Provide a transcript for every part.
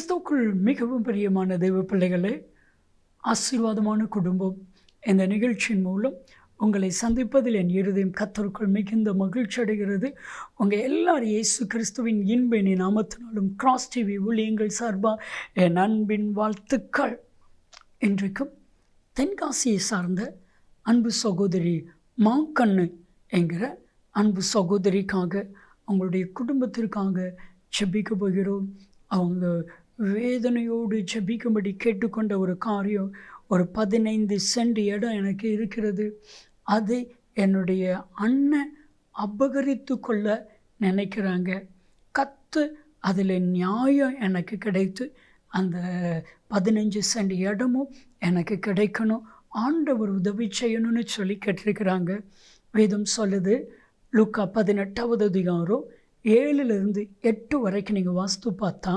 கிறிஸ்துவுக்குள் மிகவும் பிரியமான தெய்வ பிள்ளைகளே ஆசீர்வாதமான குடும்பம். இந்த நிகழ்ச்சியின் மூலம் உங்களை சந்திப்பதில் என் இருதயம் கத்தருக்குள் மிகுந்த மகிழ்ச்சி அடைகிறது. உங்கள் எல்லார் இயேசு கிறிஸ்துவின் இன்பெனி நாமத்தினாலும் கிராஸ் டிவி ஊழியங்கள் சார்பாக என் அன்பின் வாழ்த்துக்கள். இன்றைக்கும் தென்காசியை சார்ந்த அன்பு சகோதரி மாங்கண்ணு என்கிற அன்பு சகோதரிக்காக அவங்களுடைய குடும்பத்திற்காக செபிக்க போகிறோம். அவங்க வேதனையோடு ஜபிக்கும்படி கேட்டுக்கொண்ட ஒரு காரியம் ஒரு பதினைந்து சென்ட் இடம் எனக்கு இருக்கிறது. அதை என்னுடைய அண்ணன் அபகரித்து கொள்ள நினைக்கிறாங்க. கத்து அதில் நியாயம் எனக்கு கிடைத்து அந்த பதினஞ்சு சென்ட் இடமும் எனக்கு கிடைக்கணும். ஆண்டவர் உதவி செய்யணும்னு சொல்லி கேட்டிருக்கிறாங்க. வேதம் சொல்லுது லுக்கா பதினெட்டாவது அதிகாரம் ஏழுலேருந்து எட்டு வரைக்கும் நீங்கள் வாஸ்து பார்த்தா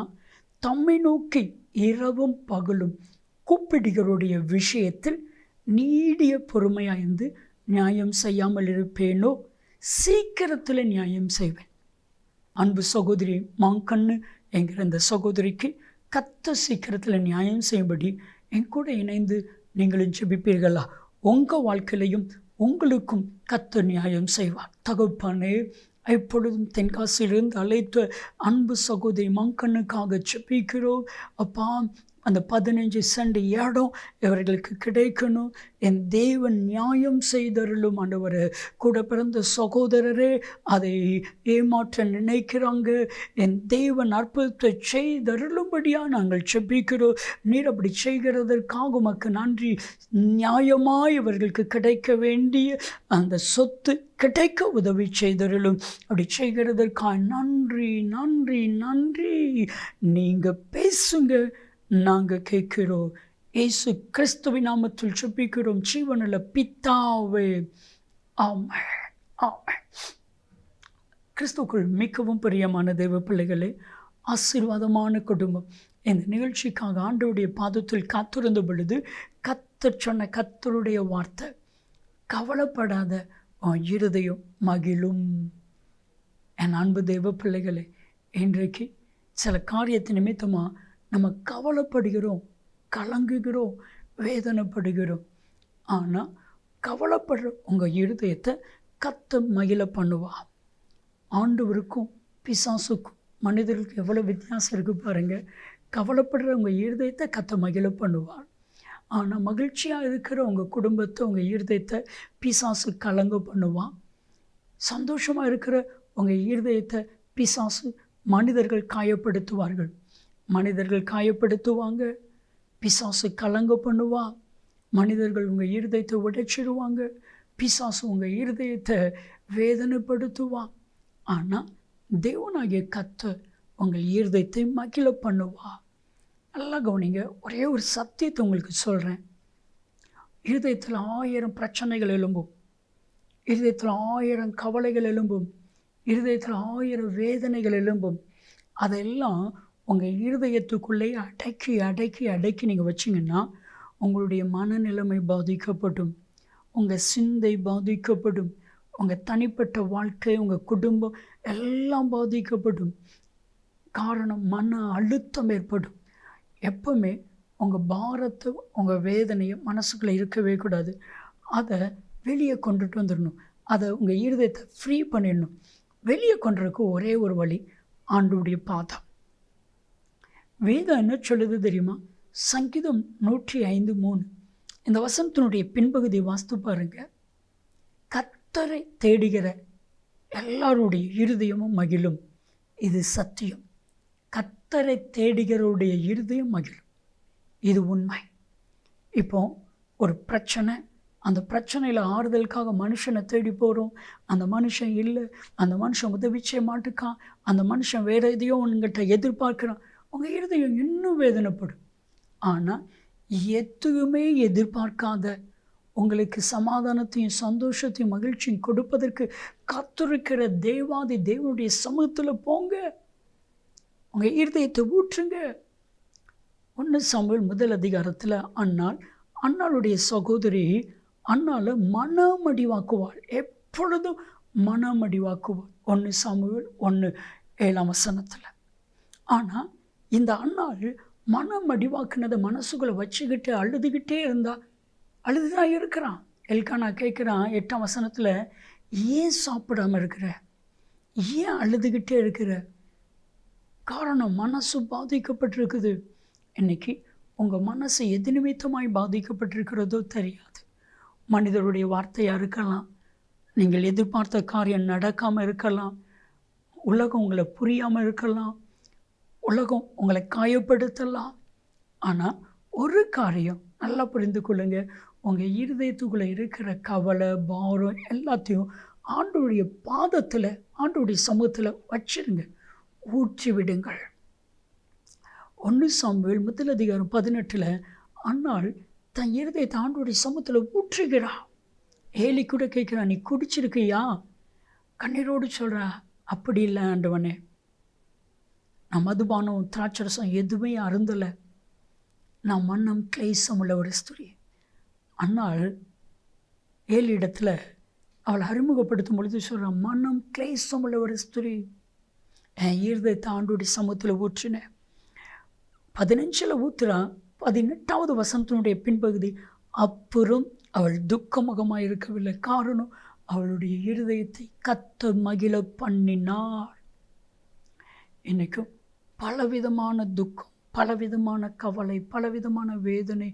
தம்மை நோக்கி இரவும் பகலும் கூப்பிடுகிறோடைய விஷயத்தில் நீடிய பொறுமையாய்ந்து நியாயம் செய்யாமல் இருப்பேனோ? சீக்கிரத்தில் நியாயம் செய்வேன். அன்பு சகோதரி மாங்கண்ணு என்கிற இந்த சகோதரிக்கு கத்த சீக்கிரத்தில் நியாயம் செய்யும்படி என் கூட இணைந்து நீங்களும் ஜெபிப்பீர்களா? உங்கள் வாழ்க்கையிலையும் உங்களுக்கும் கத்த நியாயம் செய்வார். தகப்பானே. எப்பொழுதும் தென்காசியிலிருந்து அழைத்த அன்பு சகோதரி மங்கண்ணுக்காக செப்பிக்கிறோம் அப்பா அந்த பதினஞ்சு சென்ட் இடம் இவர்களுக்கு கிடைக்கணும். என் தேவன் நியாயம் செய்தருளும் ஆண்டவர் கூட பிறந்த சகோதரரே அதை ஏமாற்ற நினைக்கிறாங்க. என் தேவன் அற்புதத்தை செய்தருளும்படியாக நாங்கள் செபிக்கிறோம் நீர் அப்படி செய்கிறதற்காக உமக்கு நன்றி. நியாயமாக இவர்களுக்கு கிடைக்க வேண்டிய அந்த சொத்து கிடைக்க உதவி செய்தருளும். அப்படி செய்கிறதற்காக நன்றி நன்றி நன்றி. நீங்கள் பேசுங்க. நாங்கள் கேட்கிறோம் இயேசு கிறிஸ்துவின் நாமத்தில் சுப்பிக்கிறோம் ஜீவனில் பித்தாவே ஆமை ஆமை கிறிஸ்துக்குள் மிகவும் பிரியமான தெய்வ பிள்ளைகளே ஆசீர்வாதமான குடும்பம். இந்த நிகழ்ச்சிக்காக ஆண்டோடைய பாதத்தில் காத்திருந்த பொழுது கத்தர் சொன்ன கத்தருடைய வார்த்தை கவலைப்படாத இருதயம் மகிழும். என் அன்பு தெய்வ பிள்ளைகளே இன்றைக்கு சில காரியத்தை நிமித்தமாக நம்ம கவலைப்படுகிறோம் கலங்குகிறோம் வேதனைப்படுகிறோம். ஆனால் கவலைப்படுற உங்கள் இருதயத்தை கத்த மகிழ பண்ணுவா. ஆண்டவருக்கும் பிசாசுக்கும் மனிதர்களுக்கு எவ்வளோ வித்தியாசம் இருக்குது பாருங்கள் கவலைப்படுற உங்கள் இருதயத்தை கத்த மகிழ பண்ணுவார் ஆனால் மகிழ்ச்சியாக இருக்கிற உங்கள் குடும்பத்தை உங்கள் இருதயத்தை பிசாசு கலங்க பண்ணுவான் சந்தோஷமாக இருக்கிற உங்கள் இருதயத்தை பிசாசு மனிதர்கள் காயப்படுத்துவார்கள். மனிதர்கள் காயப்படுத்துவாங்க பிசாசு கலங்க பண்ணுவா மனிதர்கள் உங்கள் இருதயத்தை உடைச்சிடுவாங்க பிசாசு உங்கள் இருதயத்தை வேதனைப்படுத்துவான். ஆனால் தேவனாகிய கத்த உங்கள் இருதயத்தை மகிழ பண்ணுவா. நல்லா கவனிங்க ஒரே ஒரு சத்தியத்தை உங்களுக்கு சொல்கிறேன் இருதயத்தில் ஆயிரம் பிரச்சனைகள் எழும்பும். இருதயத்தில் ஆயிரம் கவலைகள் எழும்பும். இருதயத்தில் ஆயிரம் வேதனைகள் எழும்பும். அதெல்லாம் உங்கள் இருதயத்துக்குள்ளே அடக்கி அடக்கி அடக்கி நீங்கள் வச்சிங்கன்னா உங்களுடைய மனநிலைமை பாதிக்கப்படும். உங்கள் சிந்தை பாதிக்கப்படும். உங்கள் தனிப்பட்ட வாழ்க்கை உங்கள் குடும்பம் எல்லாம் பாதிக்கப்படும். காரணம் மன அழுத்தம் ஏற்படும். எப்பவுமே உங்கள் பாரத்தை உங்கள் வேதனையை மனசுக்குள்ளே இருக்கவே கூடாது. அதை வெளியே கொண்டுட்டு வந்துடணும். அதை உங்கள் இருதயத்தை ஃப்ரீ பண்ணிடணும். வெளியே கொண்டுறதுக்கு ஒரே ஒரு வழி ஆண்டுடைய பாதம். வேதம் என்ன சொல்லுது தெரியுமா? சங்கீதம் நூற்றி ஐந்து மூணு. இந்த வசனத்தினுடைய பின்பகுதி வாஸ்து பாருங்க. கத்தரை தேடுகிற எல்லாருடைய இருதயமும் மகிழும். இது சத்தியம். கத்தரை தேடுகிறவருடைய இருதயம் மகிழும். இது உண்மை. இப்போ ஒரு பிரச்சனை. அந்த பிரச்சனையில் ஆறுதலுக்காக மனுஷனை தேடி போகிறோம் அந்த மனுஷன் இல்லை. அந்த மனுஷன் உதவி செய்ய மாட்டுக்கான். அந்த மனுஷன் வேறு எதையோ உங்கள்கிட்ட எதிர்பார்க்குறான். உங்கள் இருதயம் இன்னும் வேதனைப்படும். ஆனால் எதுவுமே எதிர்பார்க்காத உங்களுக்கு சமாதானத்தையும் சந்தோஷத்தையும் மகிழ்ச்சியும் கொடுப்பதற்கு காத்திருக்கிற தேவாதி தேவனுடைய சமூகத்தில் போங்க. உங்கள் இருதயத்தை ஊற்றுங்க. ஒன்று சமையல் முதல் அதிகாரத்தில் அண்ணாள் அண்ணாளுடைய சகோதரி அண்ணால் மனமடிவாக்குவாள். எப்பொழுதும் மனமடிவாக்குவாள். ஒன்று சமையல் ஒன்று ஏழாம் வசனத்தில். ஆனால் இந்த அண்ணாள் மனம் அடிவாக்குனதை மனசுக்குள்ளே வச்சுக்கிட்டு அழுதுகிட்டே இருந்தா அழுதுதான் இருக்கிறான். எல்கானா கேட்குறான் எட்டாம் வசனத்தில் ஏன் சாப்பிடாமல் இருக்கிற? ஏன் அழுதுகிட்டே இருக்கிற? காரணம் மனசு பாதிக்கப்பட்டிருக்குது. இன்னைக்கு உங்கள் மனசு எது நிமித்தமாய் பாதிக்கப்பட்டிருக்கிறதோ தெரியாது. மனிதருடைய வார்த்தையாக இருக்கலாம் நீங்கள் எதிர்பார்த்த காரியம் நடக்காமல் இருக்கலாம் உலகம் உங்களை புரியாமல் இருக்கலாம் உலகம் உங்களை காயப்படுத்தலாம். ஆனால் ஒரு காரியம் நல்லா புரிந்து கொள்ளுங்க. உங்கள் இருதயத்துக்குள்ளே இருக்கிற கவலை பாரம் எல்லாத்தையும் ஆண்டோடைய பாதத்தில் ஆண்டோடைய சமூகத்தில் வச்சிருங்க. ஊற்றி விடுங்கள். ஒன்று சாம்புவேல் முதல் அதிகாரம் பதினெட்டில் அன்னால் தன் இருதயத்தை ஆண்டோடைய சமூகத்தில் ஊற்றுகிறா. ஏலி கூட கேட்குறா நீ குடிச்சிருக்கியா? கண்ணீரோடு சொல்கிறா அப்படி இல்லை ஆண்டவனே. நான் மதுபானம் திராட்சரசம் எதுவுமே அருந்தலை. நான் மன்னம் கிளேசம் உள்ள ஒரு ஸ்திரீ அன்னாள் ஏழு இடத்துல அவளை அறிமுகப்படுத்தும் பொழுது சொல்கிறான் மன்னம் கிளேசம் உள்ள ஒரு ஸ்திரீ என் ஈர்தத்தை ஆண்டோடைய சமூகத்தில் ஊற்றினேன் பதினஞ்சில் ஊற்றுறான் பதினெட்டாவது வசனத்தினுடைய பின்பகுதி அப்புறம் அவள் துக்கமுகமாக இருக்கவில்லை. காரணம் அவளுடைய இருதயத்தை கத்த மகிழ பண்ணினாள் இன்றைக்கும் பலவிதமான துக்கம் பலவிதமான கவலை பலவிதமான வேதனை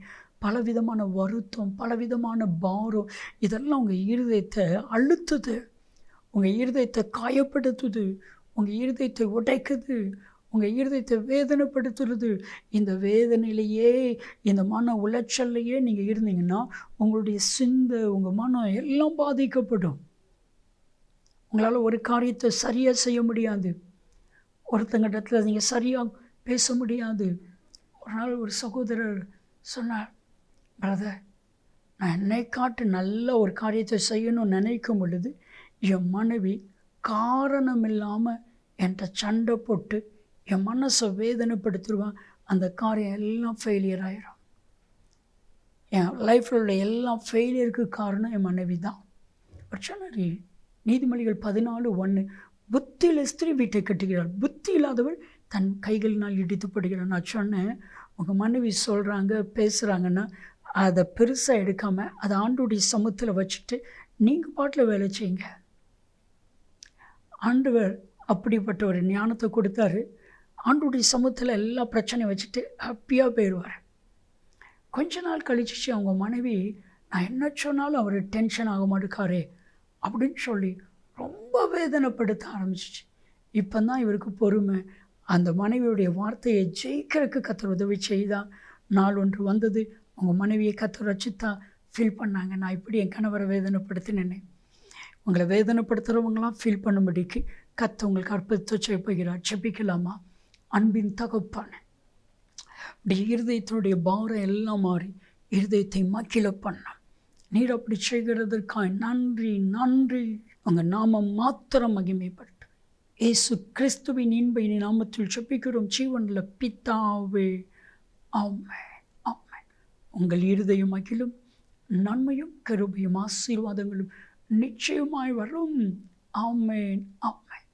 பலவிதமான வருத்தம் பலவிதமான பாரம். இதெல்லாம் உங்கள் இருதயத்தை அழுத்துது. உங்கள் இருதயத்தை காயப்படுத்துது. உங்கள் இருதயத்தை உடைக்குது. உங்கள் இருதயத்தை வேதனைப்படுத்துறது. இந்த வேதனையிலேயே இந்த மன உளைச்சல்லையே நீங்கள் இருந்தீங்கன்னா உங்களுடைய சிந்தை உங்கள் மனம் எல்லாம் பாதிக்கப்படும். உங்களால் ஒரு காரியத்தை சரியாக செய்ய முடியாது. ஒருத்தங்கிட்டத்தில் நீங்கள் சரியாக பேச முடியாது. ஒரு நாள் ஒரு சகோதரர் சொன்னார் பிரதர் நான் என்னை காட்டு நல்ல ஒரு காரியத்தை செய்யணும்னு நினைக்கும் பொழுது என் மனைவி காரணம் இல்லாமல் என்கிட்ட சண்டை போட்டு என் மனசை வேதனைப்படுத்திடுவான். அந்த காரியம் எல்லாம் ஃபெயிலியர் ஆயிரும். என் லைஃப்பில் உள்ள எல்லா ஃபெயிலியருக்கு காரணம் என் மனைவி தான் பிரச்சனை நீதிமொழிகள் பதினாலு ஒன்று புத்தியில் ஸ்திரீ வீட்டை கட்டுகிறாள். புத்தி இல்லாதவள் தன் கைகளினால் இடித்துப்படுகிறாள் நான் சொன்னேன் உங்கள் மனைவி சொல்கிறாங்க பேசுகிறாங்கன்னா அதை பெருசாக எடுக்காமல் அதை ஆண்டுடைய சமூகத்தில் வச்சுட்டு நீங்கள் பாட்டில் வேலை செய்யுங்க. ஆண்டவர் அப்படிப்பட்ட ஒரு ஞானத்தை கொடுத்தாரு. ஆண்டுடைய சமூகத்தில் எல்லா பிரச்சனையும் வச்சுட்டு ஹாப்பியாக போயிடுவார். கொஞ்ச நாள் கழிச்சிச்சு அவங்க மனைவி நான் என்ன சொன்னாலும் அவர் டென்ஷன் ஆக மாட்டேக்காரே அப்படின்னு சொல்லி ரொம்ப வேதனைப்படுத்த ஆரம்பிச்சிச்சு. இப்போ தான் இவருக்கு பொறுமை. அந்த மனைவியுடைய வார்த்தையை ஜெயிக்கிறதுக்கு கத்தர் உதவி செய்தா. நாள் ஒன்று வந்தது. அவங்க மனைவியை கத்தர் ரச்சித்தா ஃபீல் பண்ணாங்க. நான் இப்படி என் கணவரை வேதனைப்படுத்தினேன் உங்களை வேதனைப்படுத்துகிறவங்களாம் ஃபீல் பண்ணும்படிக்கு கத்த உங்களுக்கு அற்புதத்தை செய்யப்போகிறார். செப்பிக்கலாமா அன்பின் தகப்பான. அப்படி இருதயத்தினுடைய பாரம் எல்லாம் மாறி இருதயத்தை மக்கில பண்ண. நீர் அப்படி செய்கிறதற்காய் நன்றி நன்றி. உங்கள் நாமம் மாத்திரம் மகிமைப்பட்டு. இயேசு கிறிஸ்துவின் இன்பை நாமத்தில் செப்பிக்கிறோம் ஜீவனில் பித்தாவே ஆமை ஆமை உங்கள் இருதயம் அகிலும் நன்மையும் கருபையும் ஆசீர்வாதங்களும் நிச்சயமாய் வரும். ஆமேன் ஆமேன்.